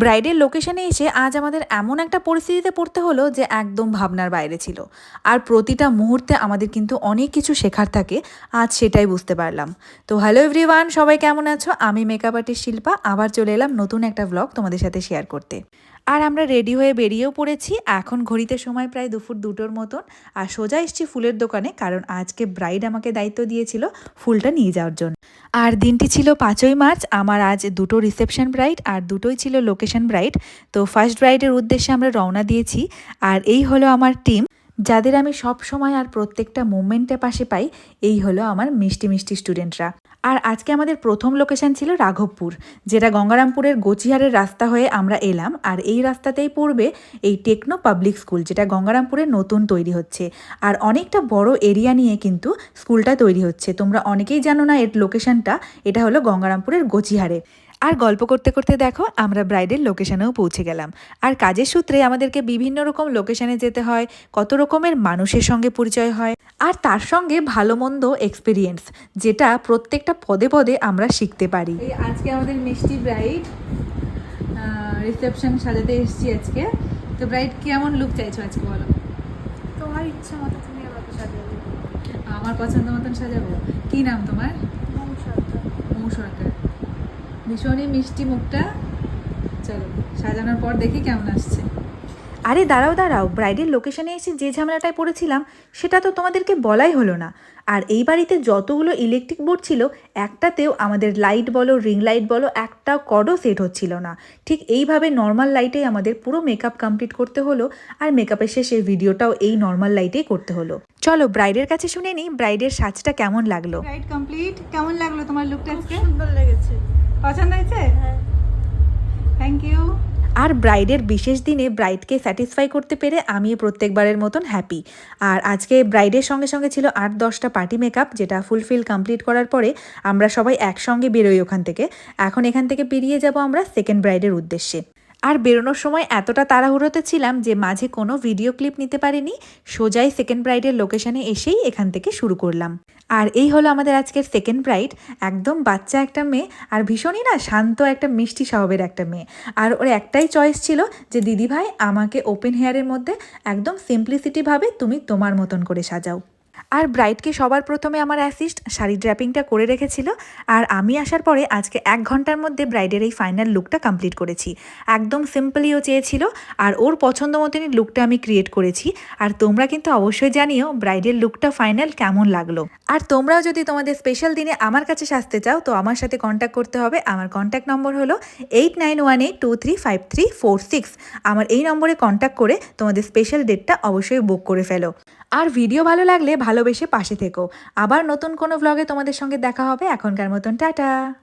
ব্রাইডের লোকেশনে এসে আজ আমাদের এমন একটা পরিস্থিতিতে পড়তে হলো যে একদম ভাবনার বাইরে ছিল। আর প্রতিটা মুহূর্তে আমাদের কিন্তু অনেক কিছু শেখার থাকে, আজ সেটাই বুঝতে পারলাম। তো হ্যালো এভরিওয়ান সবাই কেমন আছো? আমি মেকআপ আর্টিস্ট শিল্পা, আবার চলে এলাম নতুন একটা ব্লগ তোমাদের সাথে শেয়ার করতে। আর আমরা রেডি হয়ে বেরিয়েও পড়েছি। এখন ঘড়িতে সময় প্রায় দুপুর দুটোর মতন। আর সোজা এসছি ফুলের দোকানে, কারণ আজকে ব্রাইড আমাকে দায়িত্ব দিয়েছিল ফুলটা নিয়ে যাওয়ার জন্য। আর দিনটি ছিল পাঁচই মার্চ, আমার আজ দুটো রিসেপশন ব্রাইড আর দুটোই ছিল লোকেশন ব্রাইড তো ফার্স্ট ব্রাইডের উদ্দেশ্যে আমরা রওনা দিয়েছি। আর এই হলো আমার টিম যাদের আমি সব সময় আর প্রত্যেকটা মুভমেন্টে পাশে পাই, এই হলো আমার মিষ্টি মিষ্টি স্টুডেন্টরা আর আজকে আমাদের প্রথম লোকেশন ছিল রাঘবপুর, যেটা গঙ্গারামপুরের গোচিহারের রাস্তা হয়ে আমরা এলাম। আর এই রাস্তাতেই পড়বে এই টেকনো পাবলিক স্কুল যেটা গঙ্গারামপুরে নতুন তৈরি হচ্ছে। আর অনেকটা বড় এরিয়া নিয়ে কিন্তু স্কুলটা তৈরি হচ্ছে। তোমরা অনেকেই জানো না এর লোকেশনটা এটা হলো গঙ্গারামপুরের গোচিহারে। আর গল্প করতে করতে দেখো আমরা ব্রাইডের লোকেশানেও পৌঁছে গেলাম। আর কাজের সূত্রে আমাদেরকে বিভিন্ন রকম লোকেশানে যেতে হয় কত রকমের মানুষের সঙ্গে পরিচয় হয় আর তার সঙ্গে ভালো মন্দ এক্সপিরিয়েন্স যেটা প্রত্যেকটা পদে পদে আমরা শিখতে পারি। আজকে আমাদের মিষ্টি ব্রাইড রিসেপশন সাজাতে এসেছি আজকে। তো ব্রাইড কেমন লুক চাইছো আজকে বলো? তোমার ইচ্ছা মতো তুমি আমাকে আমার পছন্দ মতন সাজাবো? কি নাম তোমার? মৌ সরকার মৌ সরকার ভীষণই মিষ্টি মুখটা। চলো সাজানোর পর দেখি কেমন আসছে। আরে দাঁড়াও দাঁড়াও ব্রাইডের লোকেশনে এসে যে ঝামেলাটায় পড়েছিলাম সেটা তো তোমাদেরকে বলাই হলো না। আর এই বাড়িতে যতগুলো ইলেকট্রিক বোর্ড ছিল একটাতেও আমাদের লাইট বলো রিং লাইট বলো একটা কডও সেট হচ্ছিল না। ঠিক এইভাবে নর্মাল লাইটেই আমাদের পুরো মেকআপ কমপ্লিট করতে হলো আর মেকআপের শেষে ভিডিওটাও এই নর্মাল লাইটেই করতে হলো। চলো ব্রাইডের কাছে শুনে নিই ব্রাইডের সাজটা কেমন লাগল? ব্রাইড কমপ্লিট কেমন লাগল তোমার লুকটা সুন্দর লেগেছে। পছন্দ হয়েছে? হ্যাঁ। থ্যাংক ইউ আর ব্রাইডের বিশেষ দিনে ব্রাইডকে স্যাটিসফাই করতে পেরে আমি প্রত্যেকবারের মতন হ্যাপি আর আজকে ব্রাইডের সঙ্গে সঙ্গে ছিল আট দশটা পার্টি মেকআপ যেটা ফুলফিল কমপ্লিট করার পরে আমরা সবাই একসঙ্গে বেরোই ওখান থেকে। এখন এখান থেকে বেরিয়ে যাব আমরা সেকেন্ড ব্রাইডের উদ্দেশ্যে। আর বেরোনোর সময় এতটা তাড়াহুড়োতে ছিলাম যে মাঝে কোনো ভিডিও ক্লিপ নিতে পারিনি, সোজাই সেকেন্ড ব্রাইডের লোকেশনে এসেই এখান থেকে শুরু করলাম। আর এই হলো আমাদের আজকের সেকেন্ড ব্রাইড একদম বাচ্চা একটা মেয়ে আর ভীষণই না শান্ত একটা মিষ্টি স্বভাবের একটা মেয়ে। আর ওর একটাই চয়েস ছিল যে, দিদিভাই, আমাকে ওপেন হেয়ারের মধ্যে একদম সিম্পলিসিটিভাবে তুমি তোমার মতন করে সাজাও। আর ব্রাইডকে সবার প্রথমে আমার অ্যাসিস্ট শাড়ি ড্র্যাপিংটা করে রেখেছিল আর আমি আসার পরে আজকে এক ঘণ্টার মধ্যে ব্রাইডের এই ফাইনাল লুকটা কমপ্লিট করেছি। একদম সিম্পলি ও চেয়েছিল আর ওর পছন্দ মতনই লুকটা আমি ক্রিয়েট করেছি। আর তোমরা কিন্তু অবশ্যই জানিও ব্রাইডের লুকটা ফাইনাল কেমন লাগল। আর তোমরাও যদি তোমাদের স্পেশাল দিনে আমার কাছে সাজতে চাও, তো আমার সাথে কন্ট্যাক্ট করতে হবে। আমার কন্ট্যাক্ট নম্বর হলো eight nine one eight two three five three four six আমার এই নম্বরে কন্ট্যাক্ট করে তোমাদের স্পেশাল ডেটটা অবশ্যই বুক করে ফেলো। আর ভিডিও ভালো লাগলে ভালোবেসে পাশে থেকো। আবার নতুন কোনো ভ্লগে তোমাদের সঙ্গে দেখা হবে এখনকার মতন, টাটা!